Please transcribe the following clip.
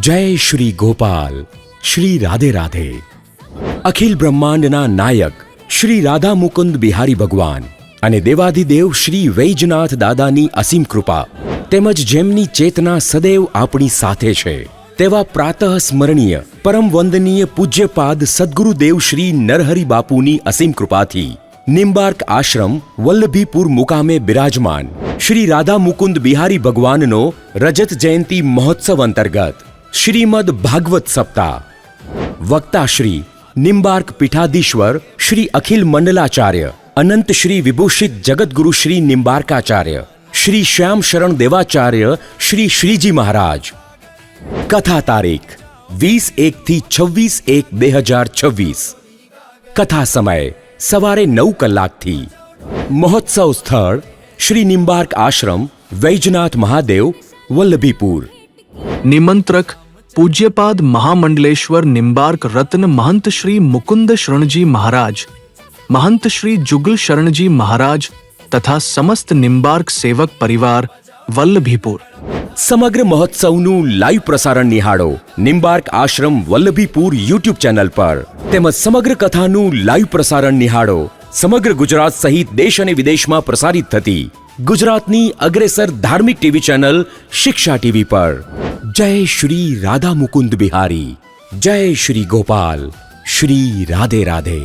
જય શ્રી ગોપાલ, શ્રી રાધે રાધે. અખિલ બ્રહ્માંડના નાયક, શ્રી રાધા મુકુંદ બિહારી ભગવાન અને દેવાધિદેવ શ્રી વૈજનાથ દાદાની અસીમ કૃપા તેમજ જેમની ચેતના સદૈવ આપણી સાથે છે તેવા પ્રાતઃ સ્મરણીય, પરમ વંદનીય પૂજ્યપાદ સદગુરુદેવ શ્રી નરહરિ બાપુની અસીમ કૃપાથી નિમ્બાર્ક આશ્રમ, વલ્લભીપુર મુકામે બિરાજમાન શ્રી રાધા મુકુંદ બિહારી ભગવાનનો રજત જયંતી મહોત્સવ અંતર્ગત શ્રીમદ ભાગવત સપ્તાહ વક્તા શ્રી નિમ્બાર્ક પીઠાધીશ્વર શ્રી અખિલ મંડલાચાર્ય અનંત શ્રી વિભૂષિત જગતગુરુ શ્રી નિમ્બાર્કાચાર્ય શ્રી શ્યામ શરણ દેવાચાર્ય શ્રી શ્રીજી મહારાજ કથા તારીખ વીસ એકથી છવ્વીસ એક બે હજાર છવ્વીસ કથા સમય સવારે નવ કલાકથી મહોત્સવ સ્થળ શ્રી નિમ્બાર્ક આશ્રમ વૈજનાથ મહાદેવ વલ્લભીપુર નિમંત્રક પૂજ્યપાદ મહામંડલેશ્વર નિંબાર્ક રત્ન મહંત શ્રી મુકુંદ શરણજી મહારાજ, મહંત શ્રી જુગલ શરણજી મહારાજ તથા સમસ્ત નિંબાર્ક સેવક પરિવાર વલ્લભીપુર. સમગ્ર મહોત્સવનું લાઈવ પ્રસારણ નિહાળો નિંબાર્ક આશ્રમ વલ્લભીપુર યુટ્યુબ ચેનલ પર. તેમજ સમગ્ર કથાનું લાઈવ પ્રસારણ નિહાળો. સમગ્ર ગુજરાત સહિત દેશ અને વિદેશમાં પ્રસારિત થતી ગુજરાતની અગ્રેસર ધાર્મિક ટીવી ચેનલ શિક્ષા ટીવી પર. જય શ્રી રાધા મુકુંદ બિહારી જય શ્રી ગોપાલ શ્રી રાધે રાધે